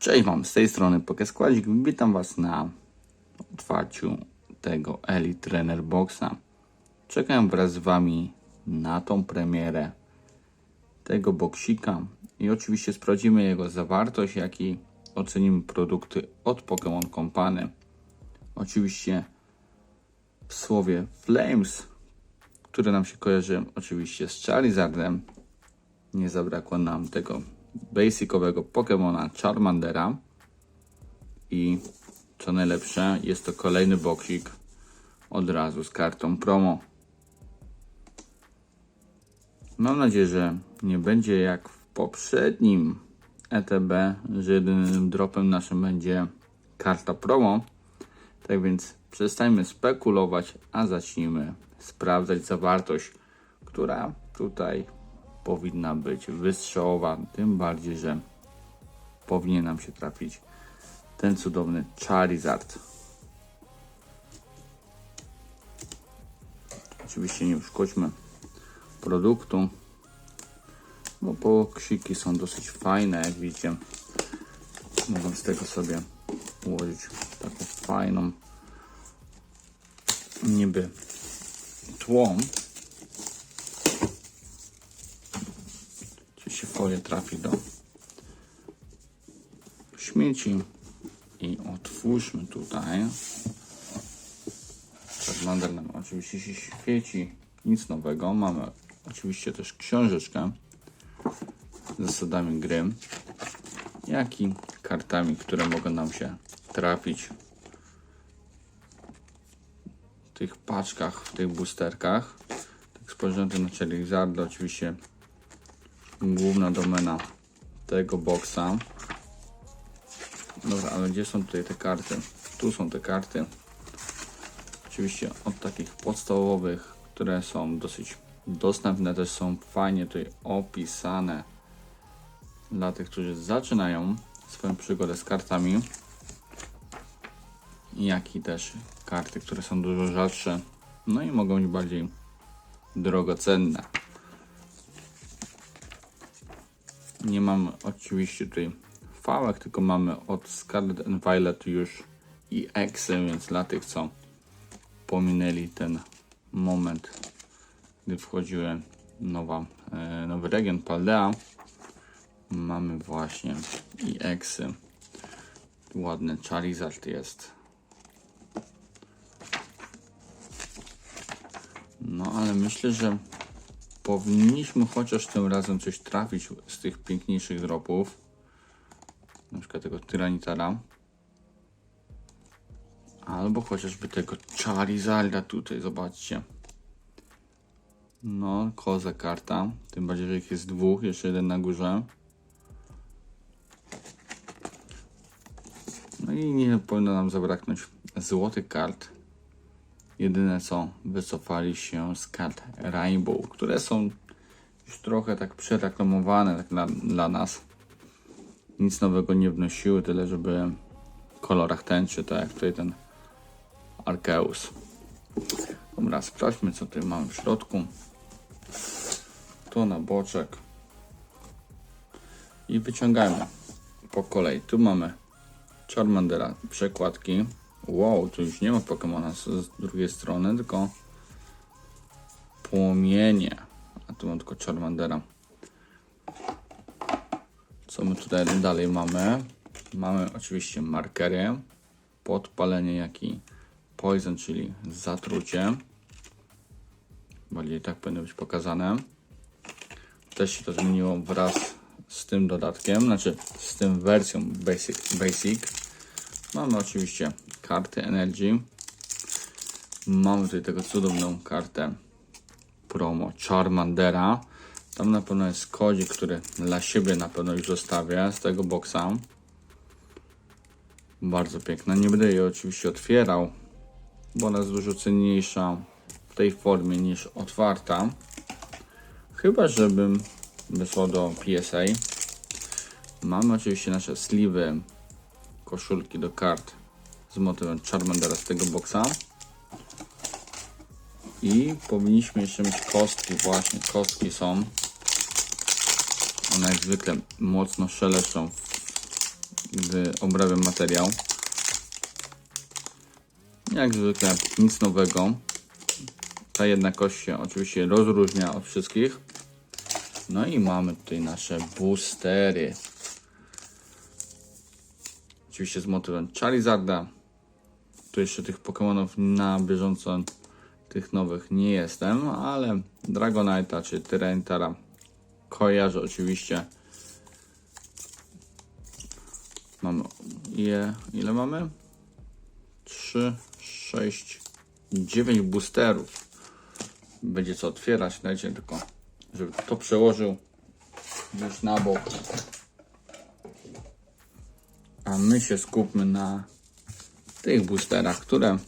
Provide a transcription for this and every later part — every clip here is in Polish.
Cześć, mam z tej strony Pokeskładzik. Witam Was na otwarciu tego Elite Trainer Boxa. Czekam wraz z Wami na tą premierę tego boksika i oczywiście sprawdzimy jego zawartość, jak i ocenimy produkty od Pokémon Company. Oczywiście w słowie Flames, które nam się kojarzy oczywiście z Charizardem, nie zabrakło nam tego basicowego Pokemona Charmandera i co najlepsze jest to kolejny boksik od razu z kartą promo. Mam nadzieję, że nie będzie jak w poprzednim ETB, że jedynym dropem naszym będzie karta promo. Tak więc przestańmy spekulować, a zacznijmy sprawdzać zawartość, która tutaj powinna być wystrzałowa. Tym bardziej, że powinien nam się trafić ten cudowny Charizard. Oczywiście nie uszkodźmy produktu, bo boksiki są dosyć fajne, jak widzicie. Mogę z tego sobie ułożyć taką fajną niby tłą. Folię trafi do śmieci i otwórzmy tutaj. Charmander nam oczywiście się świeci, nic nowego. Mamy oczywiście też książeczkę z zasadami gry, jak i kartami, które mogą nam się trafić w tych paczkach, w tych boosterkach. Tak spojrzałem tu na Charizarda, oczywiście główna domena tego boxa. Dobra, ale gdzie są tutaj te karty? Tu są te karty. Oczywiście od takich podstawowych, które są dosyć dostępne, też są fajnie tutaj opisane dla tych, którzy zaczynają swoją przygodę z kartami. Jak i też karty, które są dużo rzadsze, no i mogą być bardziej drogocenne. Nie mam oczywiście tutaj fałek, tylko mamy od Scarlet and Violet już i Exy, więc dla tych, co pominęli ten moment, gdy wchodziły nowa, e, nowy region Paldea, mamy właśnie i Exy. Ładny Charizard jest. No ale myślę, że powinniśmy chociaż tym razem coś trafić z tych piękniejszych dropów. Na przykład tego Tyranitara. Albo chociażby tego Charizarda tutaj, zobaczcie. No, koza karta. Tym bardziej, że ich jest dwóch, jeszcze jeden na górze. No i nie powinno nam zabraknąć złotych kart. Jedyne co, wycofali się z kart Rainbow, które są już trochę tak przereklamowane tak dla, dla nas. Nic nowego nie wnosiły, tyle żeby w kolorach tęczy, tak jak tutaj ten Arceus. Dobra, sprawdźmy co tutaj mamy w środku. To na boczek. I wyciągajmy po kolei. Tu mamy Charmandera, przekładki. Wow, tu już nie ma Pokemona z, z drugiej strony, tylko płomienie. A tu mam tylko Charmandera. Co my tutaj dalej mamy? Mamy oczywiście markery, podpalenie, jak i poison, czyli zatrucie. Bardziej tak powinno być pokazane. Też się to zmieniło wraz z tym dodatkiem, znaczy z tym wersją Basic. basic. Mamy oczywiście karty Energy. Mamy tutaj tego cudowną kartę promo Charmandera. Tam na pewno jest kodzik, który dla siebie na pewno już zostawię z tego boxa. Bardzo piękna. Nie będę jej oczywiście otwierał, bo ona jest dużo cenniejsza w tej formie niż otwarta. Chyba, żebym wysłał do PSA. Mamy oczywiście nasze sliwy, koszulki do kart z motywem Charmandera z tego boxa. I powinniśmy jeszcze mieć kostki, właśnie kostki są. One jak zwykle mocno szeleszczą gdy obrabiam materiał. Jak zwykle nic nowego. Ta jedna kość się oczywiście rozróżnia od wszystkich. No i mamy tutaj nasze boostery. Oczywiście z motywem Charizarda. Tu jeszcze tych Pokémonów na bieżąco, tych nowych nie jestem, ale Dragonite'a czy Tyrantara kojarzę oczywiście. Mamy je, ile mamy? 3, 6, 9 boosterów. Będzie co otwierać, dajcie tylko, żeby to przełożył gdzieś na bok. A my się skupmy na tych boosterach, które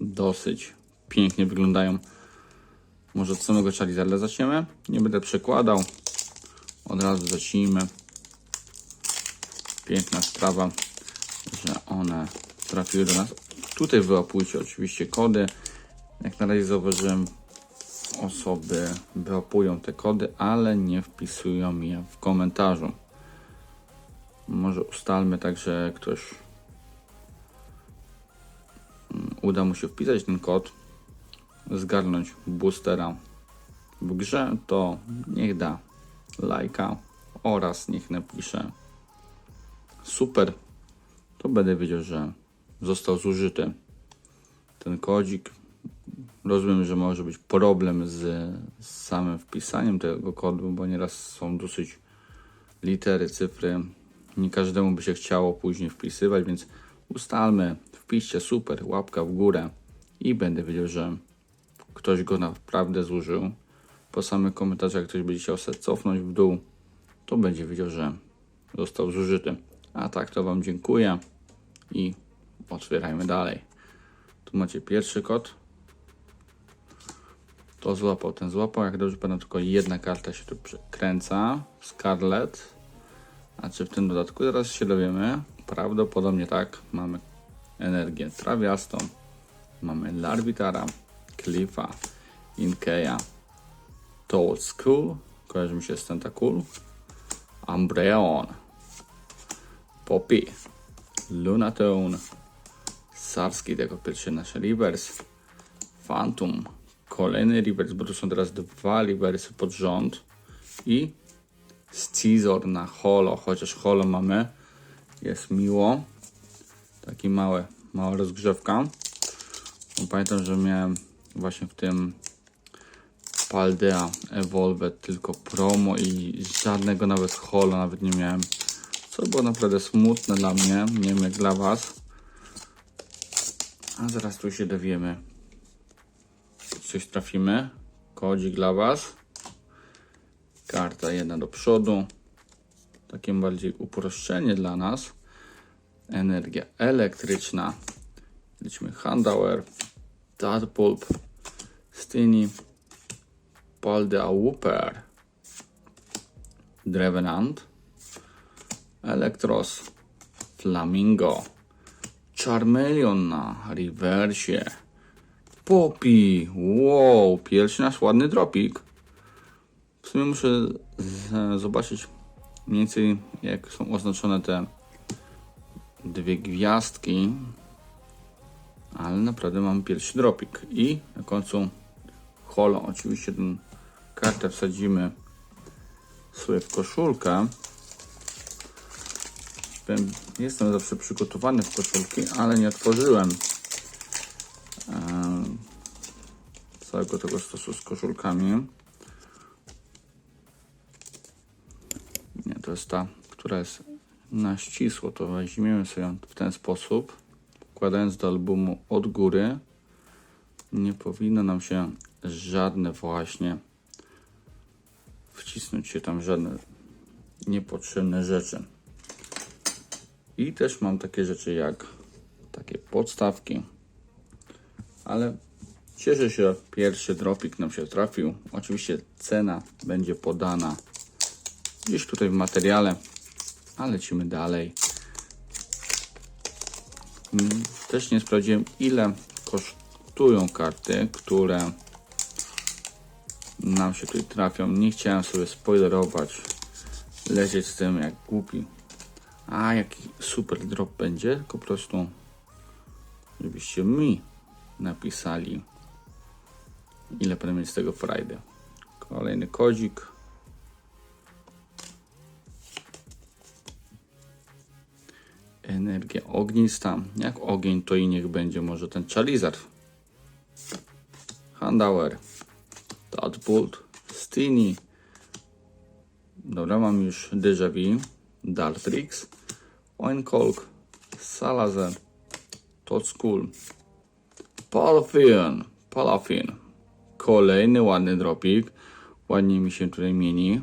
dosyć pięknie wyglądają. Może od samego Charizarda zaczniemy? Nie będę przekładał. Od razu zacznijmy. Piękna sprawa, że one trafiły do nas. Tutaj wyłapujcie oczywiście kody. Jak na razie zauważyłem, osoby wyłapują te kody, ale nie wpisują je w komentarzu. Może ustalmy tak, że ktoś uda mu się wpisać ten kod, zgarnąć boostera w grze, to niech da lajka oraz niech napisze super, to będę wiedział, że został zużyty ten kodzik. Rozumiem, że może być problem z, samym wpisaniem tego kodu, bo nieraz są dosyć litery, cyfry. Nie każdemu by się chciało później wpisywać, więc ustalmy, wpiszcie super, łapka w górę i będę wiedział, że ktoś go naprawdę zużył. Po samych komentarzach, jak ktoś będzie chciał sobie cofnąć w dół, to będzie wiedział, że został zużyty. A tak, to Wam dziękuję i otwierajmy dalej. Tu macie pierwszy kod. To złapał, ten złapał. Jak dobrze pamiętam, tylko jedna karta się tu przekręca. Scarlet. A czy w tym dodatku zaraz się dowiemy? Prawdopodobnie tak. Mamy energię trawiastą. Mamy Larvitara, Cliffa, Inkeya, Toad School. Kojarzy mi się z Tentacool. Umbreon. Poppy, Lunatone, Sarski, jako pierwszy nasz reverse, Phantom, kolejny reverse, bo to są teraz dwa reverse pod rząd i Scizor na holo, chociaż holo mamy, jest miło, taki małe, mała rozgrzewka. Bo Pamiętam, że miałem właśnie w tym Paldea Evolved tylko promo i żadnego nawet holo nawet nie miałem. Co było naprawdę smutne dla mnie, nie wiem jak dla Was. A zaraz tu się dowiemy. Coś trafimy. Kodzik dla Was. Karta jedna do przodu. Takie bardziej uproszczenie dla nas. Energia elektryczna. Liczmy Handauer, Tadpulp, Stini, Paldea Whooper, Drevenant, Elektros, Flamingo, Charmeleon na rewersie, Poppy, wow, pierwszy nasz ładny dropik. W sumie muszę zobaczyć mniej więcej jak są oznaczone te dwie gwiazdki, ale naprawdę mam pierwszy dropik i na końcu holo, oczywiście tę kartę wsadzimy sobie w koszulkę. Jestem zawsze przygotowany w koszulki, ale nie otworzyłem em, całego tego stosu z koszulkami. Nie, to jest ta, która jest na ścisło. To weźmiemy sobie w ten sposób, wkładając do albumu od góry. Nie powinno nam się żadne właśnie wcisnąć się tam żadne niepotrzebne rzeczy. I też mam takie rzeczy jak takie podstawki. Ale cieszę się, pierwszy dropik nam się trafił. Oczywiście cena będzie podana gdzieś tutaj w materiale, a lecimy dalej. Mm, Też nie sprawdziłem ile kosztują karty, które nam się tutaj trafią. Nie chciałem sobie spoilerować, lecieć z tym jak głupi A jaki super drop będzie, po prostu żebyście mi napisali ile premii z tego Friday. Kolejny kodzik. Energia ognista. Jak ogień, to i niech będzie może ten Charizard. Handauer. Tadpult. Stini. Dobra, mam już Déjà Vu. Dartrix. Oinkolk. Salazar. School. Palafin. Palafin. Kolejny ładny dropik. Ładnie mi się tutaj mieni.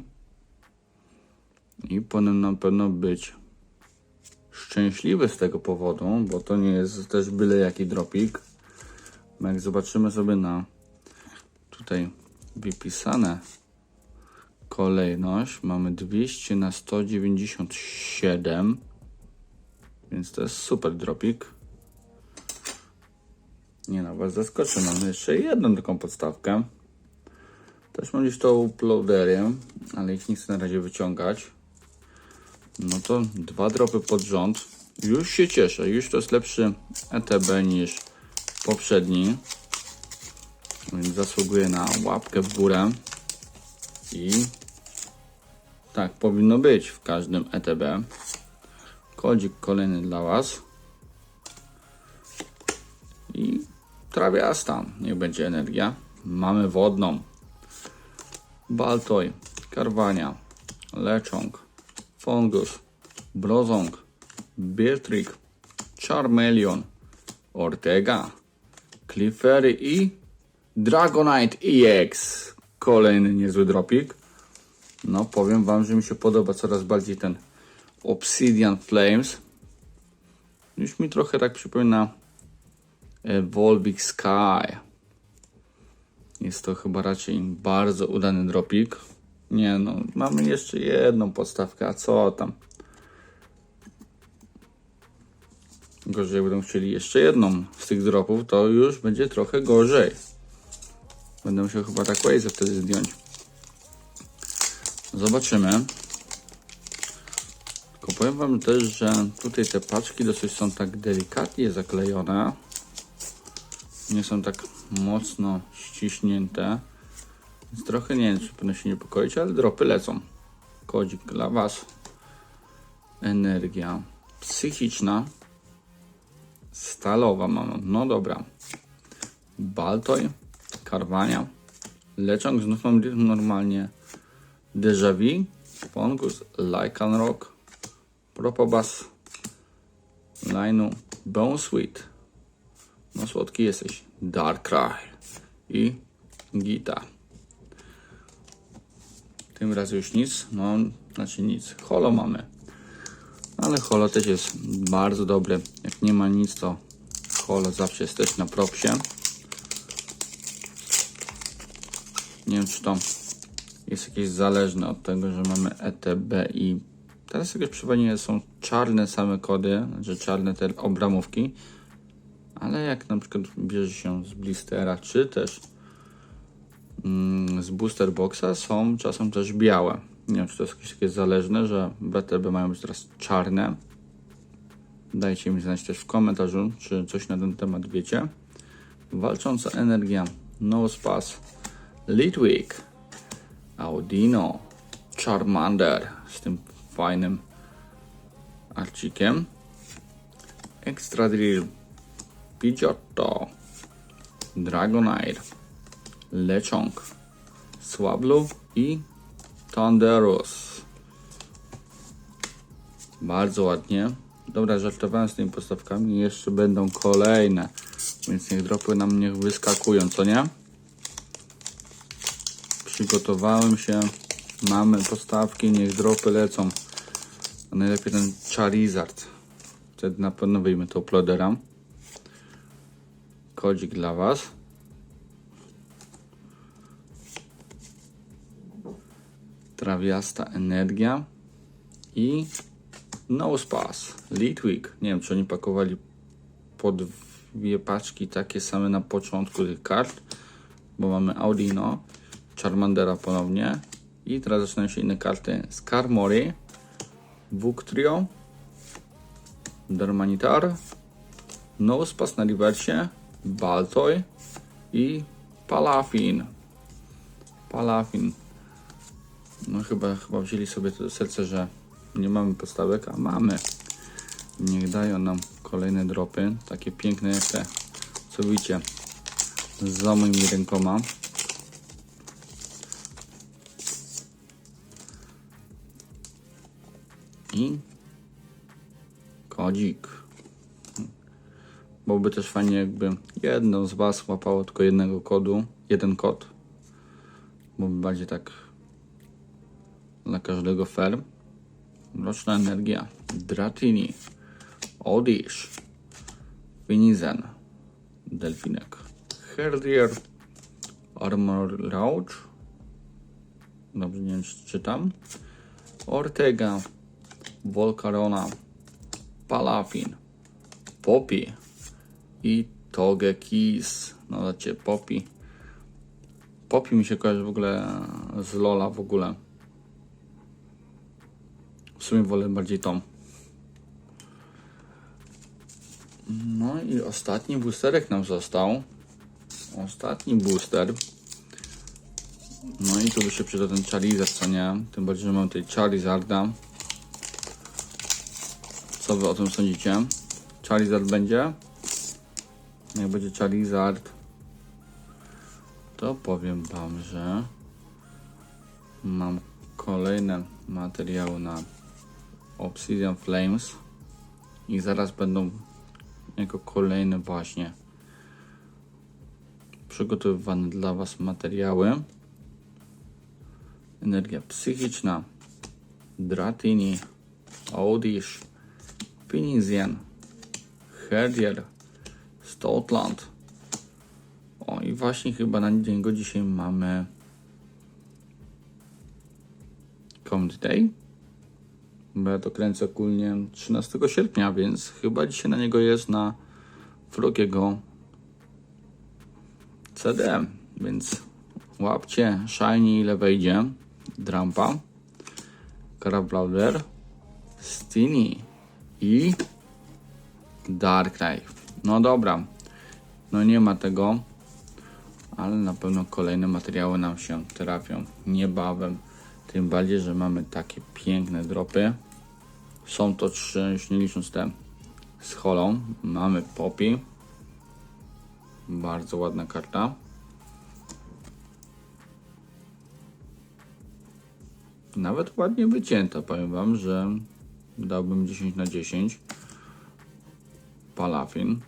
I powinien na pewno być szczęśliwy z tego powodu, bo to nie jest też byle jaki dropik. Jak zobaczymy sobie na tutaj wypisane kolejność, mamy 200 na 197, więc to jest super dropik. Nie no, was zaskoczy, mamy jeszcze jedną taką podstawkę. Też mam gdzieś to uploadery, ale ich nie chcę na razie wyciągać. No to dwa dropy pod rząd. Już się cieszę. Już to jest lepszy ETB niż poprzedni. Więc zasługuje na łapkę w górę. I tak powinno być w każdym ETB. Kodzik kolejny dla Was. I trawiasta. Niech będzie energia. Mamy wodną. Baltoj, Karwania, Leczong, Fungus, Brozong, Beatrick, Charmeleon, Ortega, Clefairy i Dragonite EX. Kolejny niezły dropik. No powiem wam, że mi się podoba coraz bardziej ten Obsidian Flames. Już mi trochę tak przypomina Evolving Sky. Jest to chyba raczej bardzo udany dropik. Nie no, mamy jeszcze jedną podstawkę, a co tam? Gorzej, będą chcieli jeszcze jedną z tych dropów, to już będzie trochę gorzej. Będę musiał chyba tak Waze wtedy zdjąć. Zobaczymy. Tylko powiem wam też, że tutaj te paczki dosyć są tak delikatnie zaklejone. Nie są tak mocno ściśnięte. Więc trochę nie wiem, czy powinno się niepokoić, ale dropy lecą. Kodzik dla Was. Energia psychiczna. Stalowa mamy. No dobra. Baltoj. Karwania. Leczong znów mam normalnie. Déjà Vu. Fungus. Lycan Rock. Propobas. Linu. Bone Sweet. No słodki jesteś. Darkrai. I Gita. Tym razem już nic, no znaczy nic. Holo mamy. Ale holo też jest bardzo dobre. Jak nie ma nic, to holo zawsze jest też na propsie. Nie wiem, czy to jest jakieś zależne od tego, że mamy ETB i teraz jakieś przypomnienie są czarne same kody, znaczy czarne te obramówki. Ale jak na przykład bierze się z blistera, czy też z booster boxa, są czasem też białe. Nie wiem, czy to jest jakieś takie zależne, że BTB mają być teraz czarne. Dajcie mi znać też w komentarzu, czy coś na ten temat wiecie. Walcząca energia, No Spas, Litwick, Audino, Charmander z tym fajnym arcikiem. Extra Drill, Pidgeotto, Dragonite, Lechonk, Swablu i Thunderous. Bardzo ładnie. Dobra, żartowałem z tymi postawkami. Jeszcze będą kolejne. Więc niech dropy nam niech wyskakują, co nie? Przygotowałem się. Mamy postawki, niech dropy lecą. A najlepiej ten Charizard. Wtedy na pewno wyjmę to plodera. Kodzik dla Was. Trawiasta energia i No Spas, Litwick. Nie wiem, czy oni pakowali po dwie paczki takie same na początku tych kart, bo mamy Audino, Charmandera ponownie i teraz zaczynają się inne karty Skarmory, Vuctrio, Dermanitar, Nospas na rewersie, Baltoy i Palafin. Palafin. No chyba, chyba wzięli sobie to do serca, że nie mamy podstawek, a mamy. Niech dają nam kolejne dropy, takie piękne jak te, co widzicie, za moimi rękoma. I kodzik. Byłoby też fajnie, jakby jedno z Was łapało tylko jednego kodu, jeden kod. Byłoby bardziej tak dla każdego fair. Mroczna energia, Dratini, Odish, Finizen, Delfinek, Herdier, Armor Rauch, dobrze nie wiem czy czytam, Ortega, Volcarona, Palafin, Poppy. I Togekiss. No dacie Poppy. Poppy mi się kojarzy w ogóle z Lola w ogóle. W sumie wolę bardziej tą. No i ostatni boosterek nam został. Ostatni booster. No i tu by się przydał ten Charizard, co nie? Tym bardziej, że mam tutaj Charizarda. Co wy o tym sądzicie? Charizard będzie? Jak będzie Charizard, to powiem wam, że mam kolejne materiały na Obsidian Flames i zaraz będą jako kolejne właśnie przygotowywane dla was materiały. Energia psychiczna, Dratini, Odish, Finizien, Herdier, Stotland. O i właśnie chyba na dzień go dzisiaj mamy Comedy Day. Bo ja to kręcę ogólnie 13 sierpnia, więc chyba dzisiaj na niego jest na Frogiego CD. Więc łapcie Shiny ile wejdzie. Drampa, Crabrawler, Stini i Dark Knife. No dobra, no nie ma tego, ale na pewno kolejne materiały nam się trafią niebawem. Tym bardziej, że mamy takie piękne dropy. Są to trzy, nie licząc te z holą. Mamy Poppy. Bardzo ładna karta. Nawet ładnie wycięta, powiem Wam, że dałbym 10 na 10. Palafin.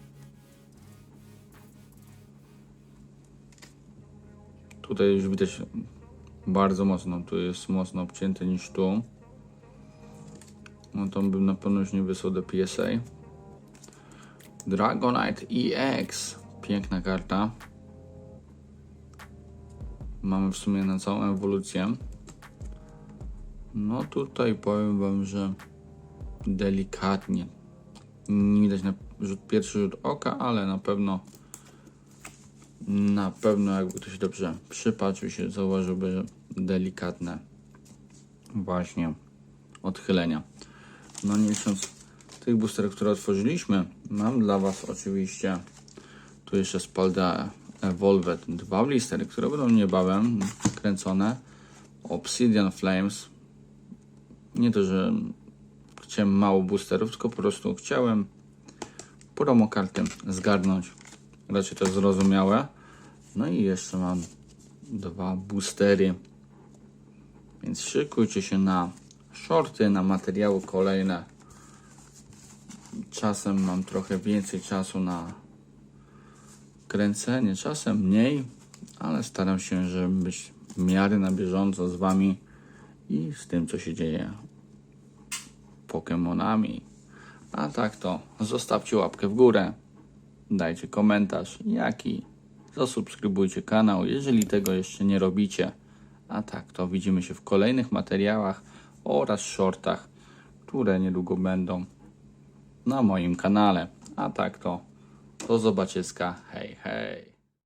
Tutaj już widać bardzo mocno, tu jest mocno obcięte niż tu. No to bym na pewno już nie wysłał do PSA. Dragonite EX. Piękna karta. Mamy w sumie na całą ewolucję. No tutaj powiem wam, że delikatnie. Nie widać na rzut, pierwszy rzut oka, ale na pewno na pewno jakby ktoś dobrze przypatrzył się, zauważyłby, że delikatne właśnie odchylenia. No nie licząc tych boosterów, które otworzyliśmy, mam dla Was oczywiście tu jeszcze Spalda Evolved dwa blistery, które będą niebawem kręcone. Obsidian Flames. Nie to, że chciałem mało boosterów, tylko po prostu chciałem promo karty zgarnąć. Raczej to zrozumiałe. No i jeszcze mam dwa boostery. Więc szykujcie się na shorty, na materiały kolejne. Czasem mam trochę więcej czasu na kręcenie, czasem mniej, ale staram się, żeby być w miarę na bieżąco z Wami i z tym, co się dzieje Pokemonami. A tak to zostawcie łapkę w górę, dajcie komentarz, jaki, zasubskrybujcie kanał, jeżeli tego jeszcze nie robicie. A tak to widzimy się w kolejnych materiałach oraz shortach, które niedługo będą na moim kanale. A tak to do zobaczyska. Hej, hej.